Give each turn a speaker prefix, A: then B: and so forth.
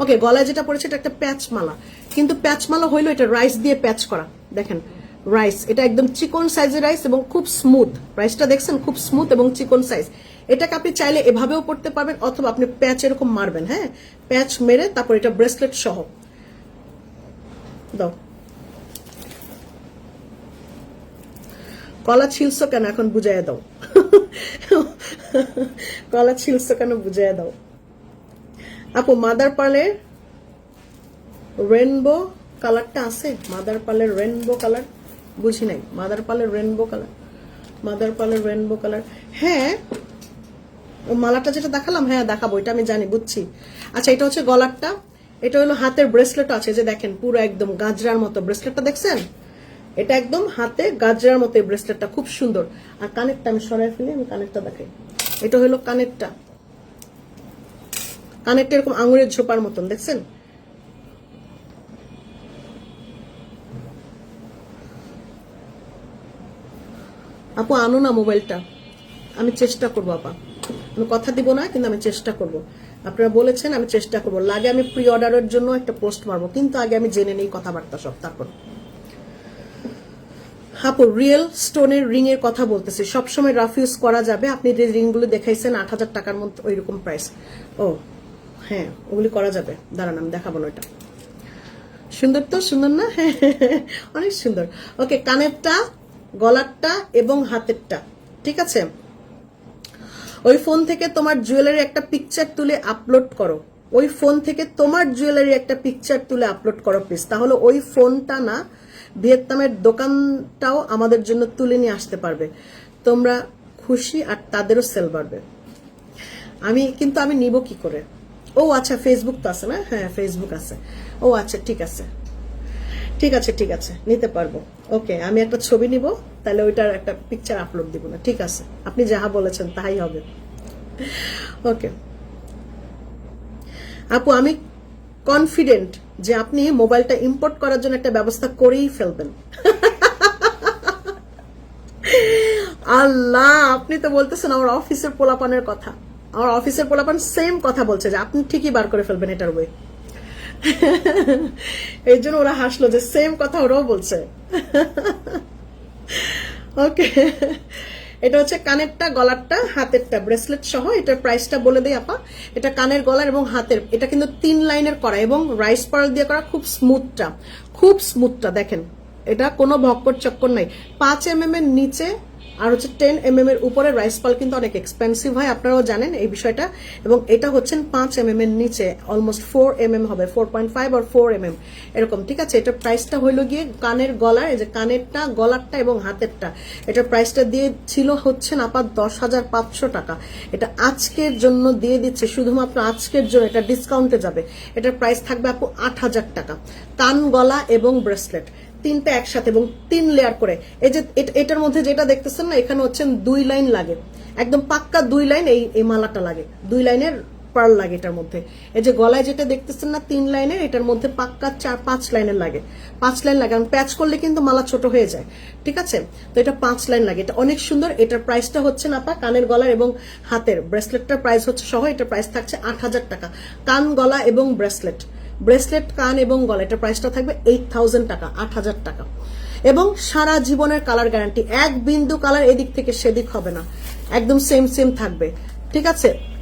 A: ওকে গলায় যেটা পড়েছে এটা একটা প্যাচ মালা কিন্তু প্যাচ মালা হইল এটা রাইস দিয়ে প্যাচ করা। দেখেন রাইস এটা একদম চিকন সাইজের রাইস এবং খুব স্মুথ রাইসটা দেখছেন, খুব স্মুথ এবং চিকন সাইজ এটাকে আপনি চাইলে এভাবেও পড়তে পারবেন অথবা আপনি প্যাচ এরকম মারবেন হ্যাঁ? প্যাচ মেরে তারপর এটা ব্রেসলেট সহ। দাও। কলা ছিলছ কেন? এখন বুঝাইয়া দাও। কলা ছিলছ কেন? বুঝাইয়া দাও। আপু মাদার পার্লের রেনবো কালারটা আছে? মাদার পার্লের রেনবো কালার বুঝি নাই। মাদার পার্লের রেনবো কালার মাদার পার্লের রেনবো কালার হ্যাঁ ও মালাটা যেটা দেখালাম হ্যাঁ দেখাবো, এটা আমি জানি, বুঝছি। আচ্ছা এটা হচ্ছে গলারটা। এটা হলো হাতের ব্রেসলেট আছে যে দেখেন, পুরো একদম গাজরার মতো ব্রেসলেটটা দেখছেন? এটা একদম হাতে গাজরার মতো এই ব্রেসলেটটা খুব সুন্দর। আর কানেরটা আমি সরাই ফেলি, আমি কানেরটা দেখাই। এটা হলো কানেরটা। কানেরটা এরকম আঙুরের ঝোপার মতন, দেখছেন? আপু, আনো না মোবাইলটা। আমি চেষ্টা করব, আপা। আমি কথা দিব না, কিন্তু আমি চেষ্টা করব। আপনারা বলেছেন, আমি চেষ্টা করব। লাগে আমি প্রি অর্ডারের জন্য একটা পোস্ট মারবো, কিন্তু আগে আমি জেনে নেই কথাবার্তা সব, তারপর। আপু, রিয়েল স্টোনের রিং এর কথা বলতেছি। সবসময় রাফ ইউজ করা যাবে। আপনি যে রিংগুলো দেখাইছেন, আট হাজার টাকার মধ্যে ওই রকম প্রাইস ও হ্যাঁ ওগুলি করা যাবে। দাঁড়ান, আমি দেখাবো না ওটা সুন্দর তো? সুন্দর না? হ্যাঁ অনেক সুন্দর। ওকে, কানেরটা, গলারটা এবং হাতেরটা, ঠিক আছে? ওই ফোন থেকে তোমার জুয়েলারি একটা পিকচার তুলে আপলোড করো। ওই ফোন থেকে তোমার জুয়েলারি একটা পিকচার তুলে আপলোড করো প্লিজ তাহলে ওই ফোনটা না, ভিয়েতনামের দোকানটাও আমাদের জন্য তুলে নিয়ে আসতে পারবে। তোমরা খুশি আর তাদেরও সেল বাড়বে। আমি, কিন্তু আমি নিব কি করে? ও আচ্ছা ফেসবুক তো আছে না? হ্যাঁ ফেসবুক আছে। ও আচ্ছা ঠিক আছে। ঠিক আছে ঠিক আছে, নিতে পারব। ওকে, আমি একটা ছবি নিব, তাহলে ওইটার একটা পিকচার আপলোড দিব না। ঠিক আছে, আপনি যাহা বলেছেন তাই হবে। ওকে। আপু, আমি কনফিডেন্ট যে আপনি মোবাইলটা ইম্পোর্ট করার জন্য একটা ব্যবস্থা করেই ফেলবেন। আল্লাহ, আপনি তো বলতেছেন আমার অফিসের পোলাপানের কথা। আমার অফিসের পোলাপান সেম কথা বলছে যে আপনি ঠিকই বার করে ফেলবেন এটার ওয়ে এই জন্য ওরা হাসলো যে সেম কথা ওরাও বলছে। ওকে এটা হচ্ছে কানেরটা, গলারটা, হাতেরটা ব্রেসলেট সহ এটার প্রাইসটা বলে দেই আপা। এটা কানের গলার এবং হাতের, এটা কিন্তু তিন লাইনের করা এবং রাইস পার্ল দিয়ে করা খুব স্মুথটা খুব স্মুথটা দেখেন। এটা কোনো ভক্কর চক্কর নাই। পাঁচ এম এম এর নিচে আর হচ্ছে টেন এম এর উপরে রাইস পাল কিন্তু অনেক এক্সপেন্সিভ হয়, আপনারাও জানেন এই বিষয়টা। এবং এটা হচ্ছেন পাঁচ এম এর নিচে অলমোস্ট ফোর এম এম হবে ফোর পয়েন্ট ফাইভ আর ফোর এম এম এরকম, ঠিক আছে? এটার প্রাইসটা হইল গিয়ে কানের গলার যে কানেরটা, গলারটা এবং হাতেরটা। এটার প্রাইসটা দিয়ে ছিল হচ্ছে আপাত দশ হাজার পাঁচশো টাকা। এটা আজকের জন্য দিয়ে দিচ্ছে, শুধুমাত্র আজকের জন্য, এটা ডিসকাউন্টে যাবে। এটার প্রাইস থাকবে আপু আট হাজার টাকা। কান, গলা এবং ব্রেসলেট তিনটা একসাথে এবং তিন লেয়ার করে। এই যে এটার মধ্যে যেটা দেখতেছেন না, এখানে হচ্ছেন দুই লাইন লাগে। একদম পাক্কা দুই লাইন এই এই মালাটা লাগে। দুই লাইনের পার্ল লাগে এটার মধ্যে। এই যে গলায় যেটা দেখতেছেন না, তিন লাইনের এটার মধ্যে পাক্কা চার, পাঁচ লাইনের লাগে। পাঁচ লাইন লাগে। কারণ প্যাচ করলে কিন্তু মালা ছোট হয়ে যায়। ঠিক আছে? তো এটা পাঁচ লাইন লাগে। এটা অনেক সুন্দর। এটার প্রাইসটা হচ্ছে না পা, কানের গলার এবং হাতের। ব্রেসলেটটার প্রাইস হচ্ছে সহ, এটার প্রাইস থাকছে আট হাজার টাকা। কান, গলা এবং ব্রেসলেট ব্রেসলেট, কান এবং গল। এটার প্রাইসটা থাকবে এইট থাউজেন্ড টাকা, আট হাজার টাকা। এবং সারা জীবনের কালার গ্যারান্টি এক বিন্দু কালার এদিক থেকে সেদিক হবে না। একদম সেম সেম থাকবে। ঠিক আছে?